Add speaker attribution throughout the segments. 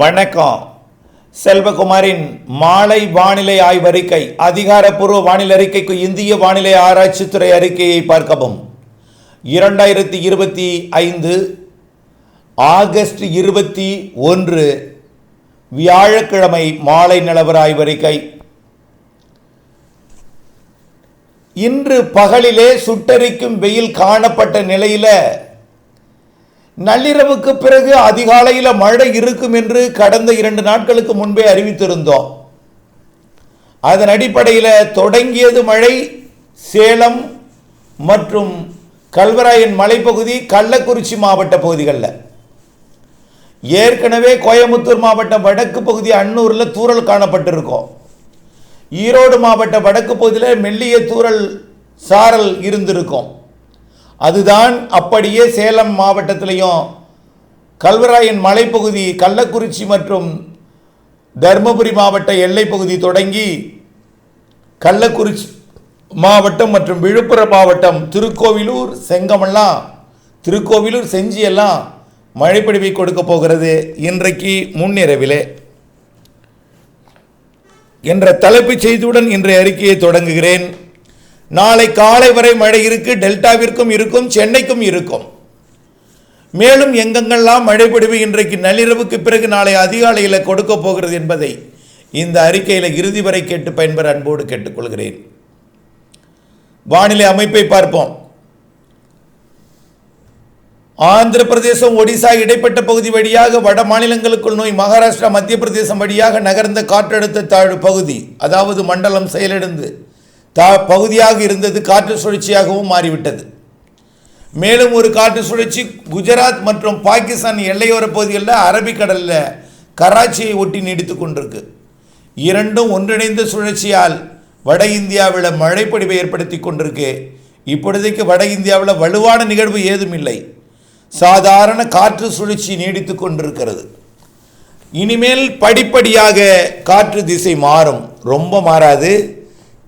Speaker 1: வணக்கம். செல்வகுமாரின் மாலை வானிலை ஆய்வறிக்கை அதிகாரப்பூர்வ வானிலை அறிக்கைக்கு இந்திய வானிலை ஆராய்ச்சித்துறை அறிக்கையை பார்க்கவும். இரண்டாயிரத்தி இருபத்தி ஐந்து ஆகஸ்ட் இருபத்தி ஒன்று வியாழக்கிழமை மாலை நிலவர ஆய்வறிக்கை. இன்று பகலிலே சுட்டரிக்கும் வெயில் காணப்பட்ட நிலையில் நள்ளிரவுக்கு பிறகு அதிகாலையில் மழை இருக்கும் என்று கடந்த இரண்டு நாட்களுக்கு முன்பே அறிவித்திருந்தோம். அதன் அடிப்படையில் தொடங்கியது மழை. சேலம் மற்றும் கல்வராயன் மலைப்பகுதி கள்ளக்குறிச்சி மாவட்ட பகுதிகளில். ஏற்கனவே கோயம்புத்தூர் மாவட்டம் வடக்கு பகுதி அன்னூரில் தூரல் காணப்பட்டிருக்கும். ஈரோடு மாவட்ட வடக்கு பகுதியில் மெல்லிய தூரல் சாரல் இருந்திருக்கும். அதுதான் அப்படியே சேலம் மாவட்டத்திலையும் கல்வராயன் மலைப்பகுதி கள்ளக்குறிச்சி மற்றும் தருமபுரி மாவட்ட எல்லைப்பகுதி தொடங்கி கள்ளக்குறிச்சி மாவட்டம் மற்றும் விழுப்புரம் மாவட்டம் திருக்கோவிலூர் செங்கமெல்லாம் திருக்கோவிலூர் செஞ்சி எல்லாம் கொடுக்க போகிறது இன்றைக்கு முன்னிரவிலே. என்ற தலைப்புச் செய்தியுடன் இன்றைய அறிக்கையை தொடங்குகிறேன். நாளை காலை வரை மழை இருக்கு டெல்டாவிற்கும் இருக்கும் சென்னைக்கும் இருக்கும். மேலும் எங்கெங்கெல்லாம் மழை பொழிவு இன்றைக்கு நள்ளிரவுக்கு பிறகு நாளை அதிகாலையில் கொடுக்க போகிறது என்பதை இந்த அறிக்கையில் இறுதி வரை கேட்டு பயன்பெற அன்போடு கேட்டுக்கொள்கிறேன். வானிலை அமைப்பை பார்ப்போம். ஆந்திர பிரதேசம் ஒடிசா இடைப்பட்ட பகுதி வழியாக வட மாநிலங்களுக்குள் நோய் மகாராஷ்டிரா மத்திய பிரதேசம் வழியாக நகர்ந்த காற்றழுத்த தாழ்வு பகுதி அதாவது மண்டலம் செயலிழந்து தா பகுதியாக இருந்தது காற்று சுழற்சியாகவும் மாறிவிட்டது. மேலும் ஒரு காற்று சுழற்சி குஜராத் மற்றும் பாகிஸ்தான் எல்லையோர பகுதிகளில் அரபிக்கடலில் கராச்சியை ஒட்டி நீடித்து கொண்டிருக்கு. இரண்டும் ஒன்றிணைந்த சுழற்சியால் வட இந்தியாவில் மழைப்பொழிவை ஏற்படுத்தி கொண்டிருக்கு. இப்பொழுதைக்கு வட இந்தியாவில் வலுவான நிகழ்வு ஏதும் இல்லை சாதாரண காற்று சுழற்சி நீடித்து கொண்டிருக்கிறது. இனிமேல் படிப்படியாக காற்று திசை மாறும். ரொம்ப மாறாது.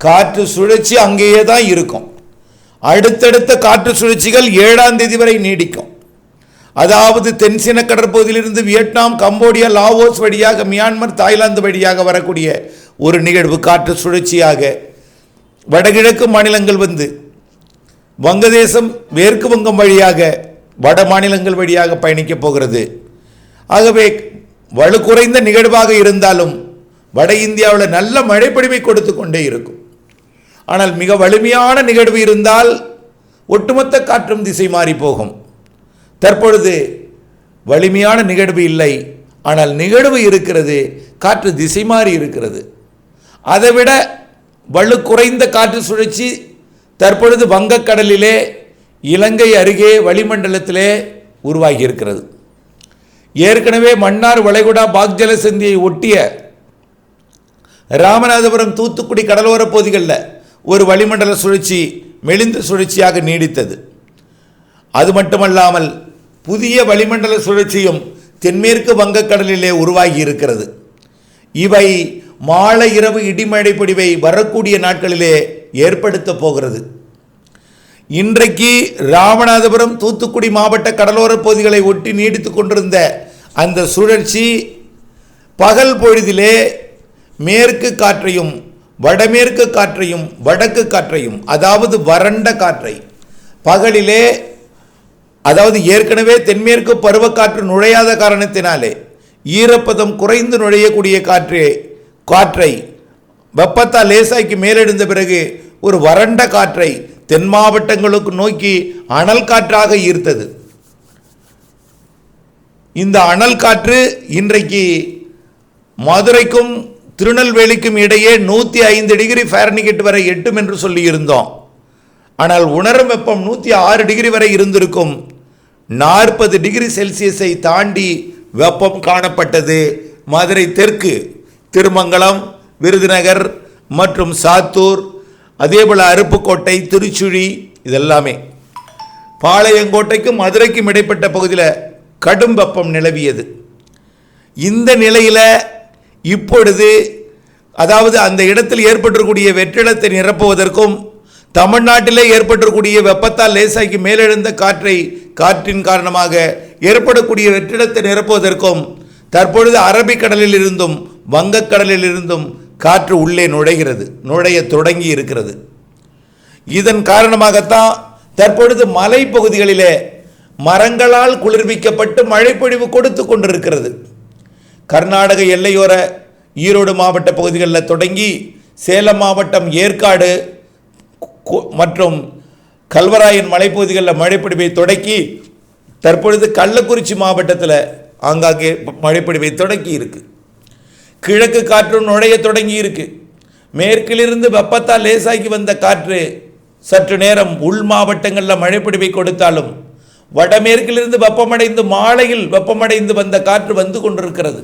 Speaker 1: காற்று சுழற்சி அங்கேயே தான் இருக்கும். அடுத்தடுத்த காற்று சுழற்சிகள் ஏழாம் தேதி வரை நீடிக்கும். அதாவது தென்சீன கடற்பகுதியிலிருந்து வியட்நாம் கம்போடியா லாவோஸ் வழியாக மியான்மர் தாய்லாந்து வழியாக வரக்கூடிய ஒரு நிகழ்வு காற்று சுழற்சியாக வடகிழக்கு மாநிலங்கள் வந்து வங்கதேசம் மேற்கு வங்கம் வழியாக வட மாநிலங்கள் வழியாக பயணிக்கப் போகிறது. ஆகவே வலு குறைந்த நிகழ்வாக இருந்தாலும் வட இந்தியாவில் நல்ல மழைப்பொழிவை கொடுத்து கொண்டே இருக்கும். ஆனால் மிக வலிமையான நிகழ்வு இருந்தால் ஒட்டுமொத்த காற்றும் திசை மாறி போகும். தற்பொழுது வலிமையான நிகழ்வு இல்லை. ஆனால் நிகழ்வு இருக்கிறது காற்று திசை மாறி இருக்கிறது. அதைவிட வலு குறைந்த காற்று சுழற்சி தற்பொழுது வங்கக்கடலிலே இலங்கை அருகே வளிமண்டலத்திலே உருவாகி இருக்கிறது ஏற்கனவே மன்னார் வளைகுடா பாக்ஜல சந்தியை ஒட்டிய ராமநாதபுரம் தூத்துக்குடி கடலோரப் பகுதிகளில் ஒரு வளிமண்டல சுழற்சி மெலிந்த சுழற்சியாக நீடித்தது. அது மட்டுமல்லாமல் புதிய வளிமண்டல சுழற்சியும் தென்மேற்கு வங்கக்கடலிலே உருவாகி இருக்கிறது. இவை மாலை இரவு இடிமழை பொடிவை வரக்கூடிய நாட்களிலே ஏற்படுத்த போகிறது. இன்றைக்கு ராமநாதபுரம் தூத்துக்குடி மாவட்ட கடலோர பகுதிகளை ஒட்டி நீடித்து கொண்டிருந்த அந்த சுழற்சி பகல் பொழுதிலே மேற்கு காற்றையும் வடமேற்கு காற்றையும் வடக்கு காற்றையும் அதாவது வறண்ட காற்றை. பகலிலே அதாவது ஏற்கனவே தென்மேற்கு பருவக்காற்று நுழையாத காரணத்தினாலே ஈரப்பதம் குறைந்து நுழையக்கூடிய காற்று காற்றை வெப்பத்தால் லேசாக்கி மேலெழுந்த பிறகு ஒரு வறண்ட காற்றை தென் மாவட்டங்களுக்கு நோக்கி அனல் காற்றாக ஈர்த்தது. இந்த அனல் காற்று இன்றைக்கு மதுரைக்கும் திருநெல்வேலிக்கும் இடையே நூற்றி ஐந்து டிகிரி ஃபேரனிகிட் வரை எட்டும் என்று சொல்லியிருந்தோம். ஆனால் உணரும் வெப்பம் நூற்றி ஆறு டிகிரி வரை இருந்திருக்கும். நாற்பது டிகிரி செல்சியஸை தாண்டி வெப்பம் காணப்பட்டது மதுரை தெற்கு திருமங்கலம் விருதுநகர் மற்றும் சாத்தூர் அதேபோல் அருப்புக்கோட்டை திருச்சுழி இதெல்லாமே. பாளையங்கோட்டைக்கும் மதுரைக்கும் இடைப்பட்ட பகுதியில் கடும் வெப்பம் நிலவியது. இந்த நிலையில் இப்பொழுது அதாவது அந்த இடத்தில் ஏற்பட்டிருக்கக்கூடிய வெற்றிடத்தை நிரப்புவதற்கும் தமிழ்நாட்டிலே ஏற்பட்டிருக்கூடிய வெப்பத்தால் லேசாக்கி மேலெழுந்த காற்றை காற்றின் காரணமாக ஏற்படக்கூடிய வெற்றிடத்தை நிரப்புவதற்கும் தற்பொழுது அரபிக்கடலில் இருந்தும் வங்கக்கடலில் இருந்தும் காற்று உள்ளே நுழைகிறது நுழைய தொடங்கி இருக்கிறது. இதன் காரணமாகத்தான் தற்பொழுது மலைப்பகுதிகளிலே மரங்களால் குளிர்விக்கப்பட்டு மழைப்பொழிவு கொடுத்து கொண்டிருக்கிறது. கர்நாடக எல்லையோர ஈரோடு மாவட்ட பகுதிகளில் தொடங்கி சேலம் மாவட்டம் ஏற்காடு மற்றும் கல்வராயன் மலைப்பகுதிகளில் மழைப்பிடிப்பை தொடக்கி தற்பொழுது கள்ளக்குறிச்சி மாவட்டத்தில் ஆங்காங்கே மழைப்பிடிப்பை தொடக்கி இருக்கு. கிழக்கு காற்று நுழைய தொடங்கி இருக்கு. மேற்கிலிருந்து வெப்பத்தால் லேசாகி வந்த காற்று சற்று நேரம் உள் மாவட்டங்களில் மழைப்பிடிப்பை கொடுத்தாலும் வடமேற்கிலிருந்து வெப்பமடைந்து மாலையில் வெப்பமடைந்து வந்த காற்று வந்து கொண்டிருக்கிறது.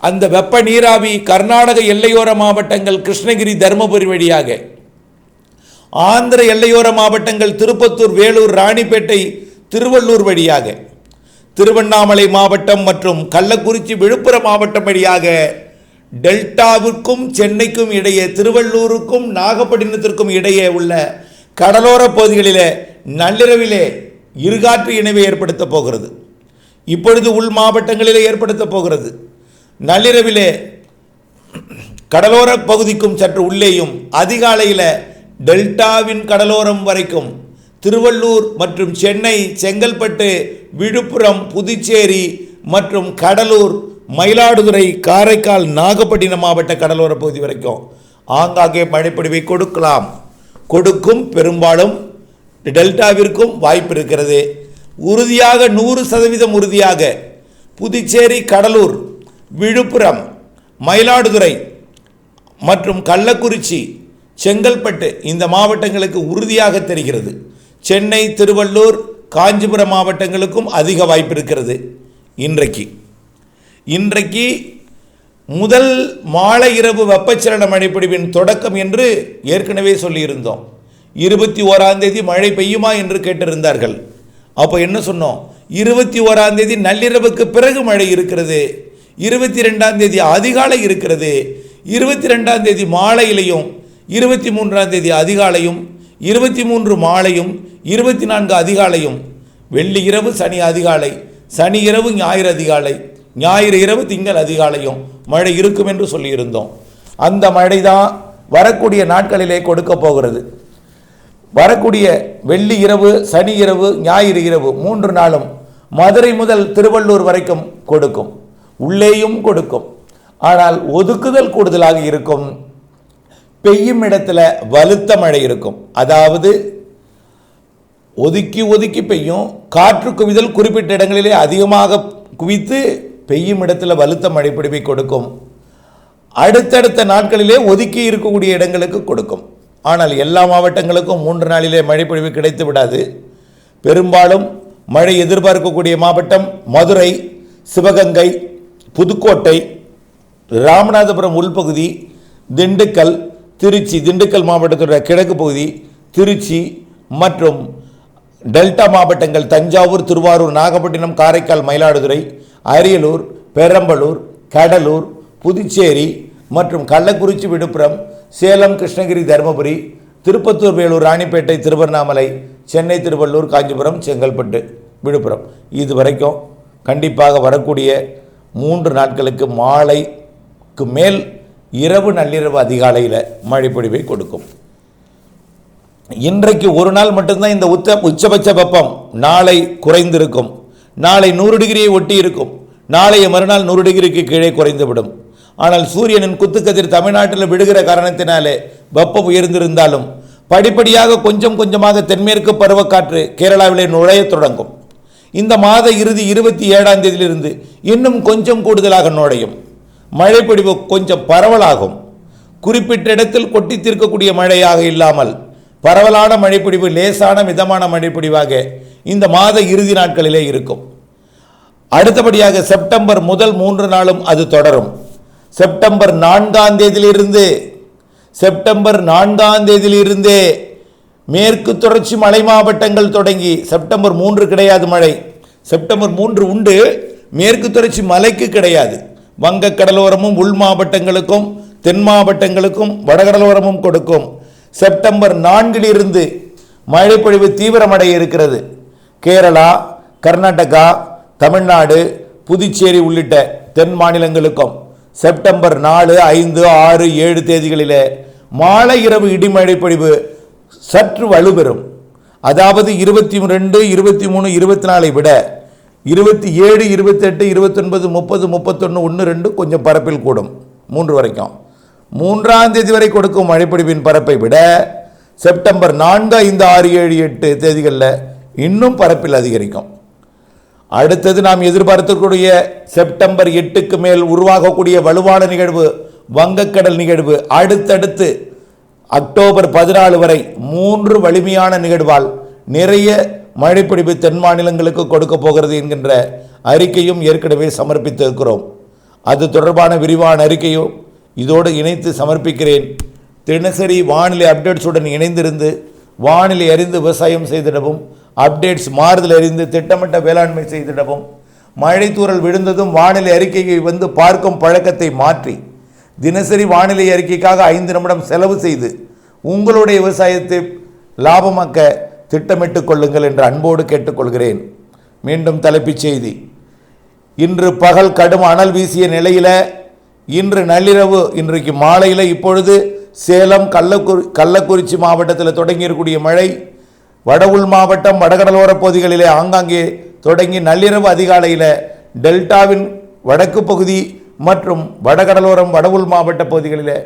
Speaker 1: அந்த வெப்ப நீராவி கர்நாடக எல்லையோர மாவட்டங்கள் கிருஷ்ணகிரி தருமபுரி வழியாக. ஆந்திர எல்லையோர மாவட்டங்கள் திருப்பத்தூர் வேலூர் ராணிப்பேட்டை திருவள்ளூர் வழியாக. திருவண்ணாமலை மாவட்டம் மற்றும் கள்ளக்குறிச்சி விழுப்புரம் மாவட்டம் வழியாக டெல்டாவிற்கும் சென்னைக்கும் இடையே திருவள்ளூருக்கும் நாகப்பட்டினத்திற்கும் இடையே உள்ள கடலோர பகுதிகளிலே நள்ளிரவிலே இருகாற்று இணைவை ஏற்படுத்தப் போகிறது. இப்பொழுது உள் மாவட்டங்களிலே ஏற்படுத்தப் போகிறது. நள்ளிரவிலே கடலோர பகுதிக்கும் சற்று உள்ளேயும் அதிகாலையில் டெல்டாவின் கடலோரம் வரைக்கும் திருவள்ளூர் மற்றும் சென்னை செங்கல்பட்டு விழுப்புரம் புதுச்சேரி மற்றும் கடலூர் மயிலாடுதுறை காரைக்கால் நாகப்பட்டினம் மாவட்ட கடலோர பகுதி வரைக்கும் ஆங்காங்கே மழைப்பொழிவை கொடுக்கலாம். கொடுக்கும் பெரும்பாலும் டெல்டாவிற்கும் வாய்ப்பு இருக்கிறது. உறுதியாக நூறு சதவீதம் உறுதியாக புதுச்சேரி கடலூர் விழுப்புரம் மயிலாடுதுறை மற்றும் கள்ளக்குறிச்சி செங்கல்பட்டு இந்த மாவட்டங்களுக்கு உறுதியாக தெரிகிறது. சென்னை திருவள்ளூர் காஞ்சிபுரம் மாவட்டங்களுக்கும் அதிக வாய்ப்பு இருக்கிறது இன்றைக்கு. இன்றைக்கு முதல் மாலை இரவு வெப்பச்சலன மழைப்பொழிவின் தொடக்கம் என்று ஏற்கனவே சொல்லியிருந்தோம். இருபத்தி ஓராம் தேதி மழை பெய்யுமா என்று கேட்டிருந்தார்கள். அப்போ என்ன சொன்னோம்? இருபத்தி ஓராம் தேதி நள்ளிரவுக்கு பிறகு மழை இருக்கிறது. இருபத்தி ரெண்டாம் தேதி அதிகாலை இருக்கிறது. இருபத்தி ரெண்டாம் தேதி மாலையிலையும் இருபத்தி மூன்றாம் தேதி அதிகாலையும் இருபத்தி மூன்று மாலையும் இருபத்தி நான்கு அதிகாலையும். வெள்ளி இரவு சனி அதிகாலை சனி இரவு ஞாயிறு அதிகாலை ஞாயிறு இரவு திங்கள் அதிகாலையும் மழை இருக்கும் என்று சொல்லியிருந்தோம். அந்த மழை தான் வரக்கூடிய நாட்களிலே கொடுக்க போகிறது. வரக்கூடிய வெள்ளி இரவு சனி இரவு ஞாயிறு இரவு மூன்று நாளும் மதுரை முதல் திருவள்ளூர் வரைக்கும் கொடுக்கும். உள்ளேயும் கொடுக்கும். ஆனால் ஒதுக்குதல் கூடுதலாக இருக்கும். பெய்யும் இடத்துல வலுத்த மழை இருக்கும். அதாவது ஒதுக்கி ஒதுக்கி பெய்யும். காற்று குவிதல் குறிப்பிட்ட இடங்களிலே அதிகமாக குவித்து பெய்யும் இடத்துல வலுத்த மழைப்பிடிவை கொடுக்கும். அடுத்தடுத்த நாட்களிலே ஒதுக்கி இருக்கக்கூடிய இடங்களுக்கு கொடுக்கும். ஆனால் எல்லா மாவட்டங்களுக்கும் மூன்று நாளிலே மழைப்பொழிவு கிடைத்து விடாது. பெரும்பாலும் மழை எதிர்பார்க்கக்கூடிய மாவட்டம் மதுரை சிவகங்கை புதுக்கோட்டை ராமநாதபுரம் உள்பகுதி திண்டுக்கல் திருச்சி திண்டுக்கல் மாவட்டத்துடைய கிழக்கு பகுதி திருச்சி மற்றும் டெல்டா மாவட்டங்கள் தஞ்சாவூர் திருவாரூர் நாகப்பட்டினம் காரைக்கால் மயிலாடுதுறை அரியலூர் பெரம்பலூர் கடலூர் புதுச்சேரி மற்றும் கள்ளக்குறிச்சி விழுப்புரம் சேலம் கிருஷ்ணகிரி தருமபுரி திருப்பத்தூர் வேலூர் ராணிப்பேட்டை திருவண்ணாமலை சென்னை திருவள்ளூர் காஞ்சிபுரம் செங்கல்பட்டு விழுப்புரம். இது வரைக்கும் கண்டிப்பாக வரக்கூடிய மூன்று நாட்களுக்கு மாலைக்கு மேல் இரவு நள்ளிரவு அதிகாலையில் மழைப்பொழிவை கொடுக்கும். இன்றைக்கு ஒரு நாள் மட்டும்தான் இந்த உச்ச உச்சபட்ச வெப்பம் நாளை குறைந்திருக்கும். நாளை நூறு டிகிரியை ஒட்டி இருக்கும் நாளைய மறுநாள் நூறு டிகிரிக்கு கீழே குறைந்துவிடும். ஆனால் சூரியனின் குத்துக்கதிர் தமிழ்நாட்டில் விடுகிற காரணத்தினாலே வெப்பம் உயர்ந்திருந்தாலும் படிப்படியாக கொஞ்சம் கொஞ்சமாக தென்மேற்கு பருவக்காற்று கேரளாவிலே நுழையத் தொடங்கும். இந்த மாத இறுதி இருபத்தி ஏழாம் தேதியிலிருந்து இன்னும் கொஞ்சம் கூடுதலாக நுழையும். மழைப்பொடிவு கொஞ்சம் பரவலாகும். குறிப்பிட்ட இடத்தில் கொட்டி தீர்க்கக்கூடிய மழையாக இல்லாமல் பரவலான மழைப்பொடிவு லேசான மிதமான மழைப்பொடிவாக இந்த மாத இறுதி நாட்களிலே இருக்கும். அடுத்தபடியாக செப்டம்பர் முதல் மூன்று நாளும் அது தொடரும். செப்டம்பர் நான்காம் தேதியிலிருந்து செப்டம்பர் நான்காம் தேதியிலிருந்தே மேற்கு தொடர்ச்சி மலை மாவட்டங்கள் தொடங்கி செப்டம்பர் மூன்று கிடையாது மழை. செப்டம்பர் மூன்று உண்டு மேற்கு தொடர்ச்சி மலைக்கு கிடையாது. வங்க கடலோரமும் உள் மாவட்டங்களுக்கும் தென் மாவட்டங்களுக்கும் வடகடலோரமும் கொடுக்கும். செப்டம்பர் நான்கிலிருந்து மழைப்பொழிவு தீவிரமடைய இருக்கிறது. கேரளா கர்நாடகா தமிழ்நாடு புதுச்சேரி உள்ளிட்ட தென் மாநிலங்களுக்கும். செப்டம்பர் நாலு ஐந்து ஆறு ஏழு தேதிகளிலே மாலை இரவு இடிமழை பொழிவு சற்று வலுப்பெறும். அதாவது இருபத்தி ரெண்டு இருபத்தி மூணு இருபத்தி நாலை விட இருபத்தி ஏழு இருபத்தெட்டு இருபத்தொன்பது முப்பது முப்பத்தொன்று ஒன்று ரெண்டு கொஞ்சம் பரப்பில் கூடும். மூன்று வரைக்கும். மூன்றாம் தேதி வரை கொடுக்கும் மழைப்பொழிவின் பரப்பை விட செப்டம்பர் நான்கு ஐந்து ஆறு ஏழு எட்டு தேதிகளில் இன்னும் பரப்பில் அதிகரிக்கும். அடுத்தது நாம் எதிர்பார்த்தக்கூடிய செப்டம்பர் எட்டுக்கு மேல் உருவாகக்கூடிய வலுவான நிகழ்வு வங்கக்கடல் நிகழ்வு. அடுத்தடுத்து அக்டோபர் பதினாலு வரை மூன்று வலிமையான நிகழ்வால் நிறைய மழைப்பிடிப்பு தென் மாநிலங்களுக்கு கொடுக்க போகிறது என்கின்ற அறிக்கையும் ஏற்கனவே சமர்ப்பித்திருக்கிறோம். அது தொடர்பான விரிவான அறிக்கையும் இதோடு இணைத்து சமர்ப்பிக்கிறேன். தினசரி வானிலை அப்டேட்ஸுடன் இணைந்திருந்து வானிலை அறிந்து விவசாயம் செய்திடவும் அப்டேட்ஸ் மாறுதல் அறிந்து திட்டமிட்ட வேளாண்மை செய்திடவும் மழைத்தூரல் விழுந்ததும் வானிலை அறிக்கையை வந்து பார்க்கும் பழக்கத்தை மாற்றி தினசரி வானிலை அறிக்கைக்காக ஐந்து நிமிடம் செலவு செய்து உங்களுடைய விவசாயத்தை லாபமாக்க திட்டமிட்டுக் கொள்ளுங்கள் என்று அன்போடு கேட்டுக்கொள்கிறேன். மீண்டும் தலைப்புச் செய்தி. இன்று பகல் கடும் அனல் வீசிய நிலையில் இன்று நள்ளிரவு இன்றைக்கு மாலையில் இப்பொழுது சேலம் கள்ளக்குறி கள்ளக்குறிச்சி மாவட்டத்தில் தொடங்கியிருக்கக்கூடிய மழை வட உள் மாவட்டம் வடகடலோர பகுதிகளிலே ஆங்காங்கே தொடங்கி நள்ளிரவு அதிகாலையில் டெல்டாவின் வடக்கு பகுதி மற்றும் வடகடலோரம் வட உள் மாவட்ட பகுதிகளில்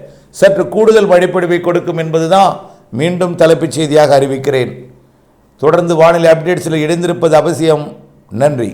Speaker 1: சற்று கூடுதல் மழைப்பொழிவை கொடுக்கும் என்பதுதான் மீண்டும் தலைப்புச் செய்தியாக அறிவிக்கிறேன். தொடர்ந்து வானிலை அப்டேட்ஸில் இணைந்திருப்பது அவசியம். நன்றி.